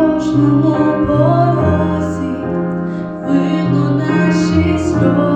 кожному порозі видно наші сльози.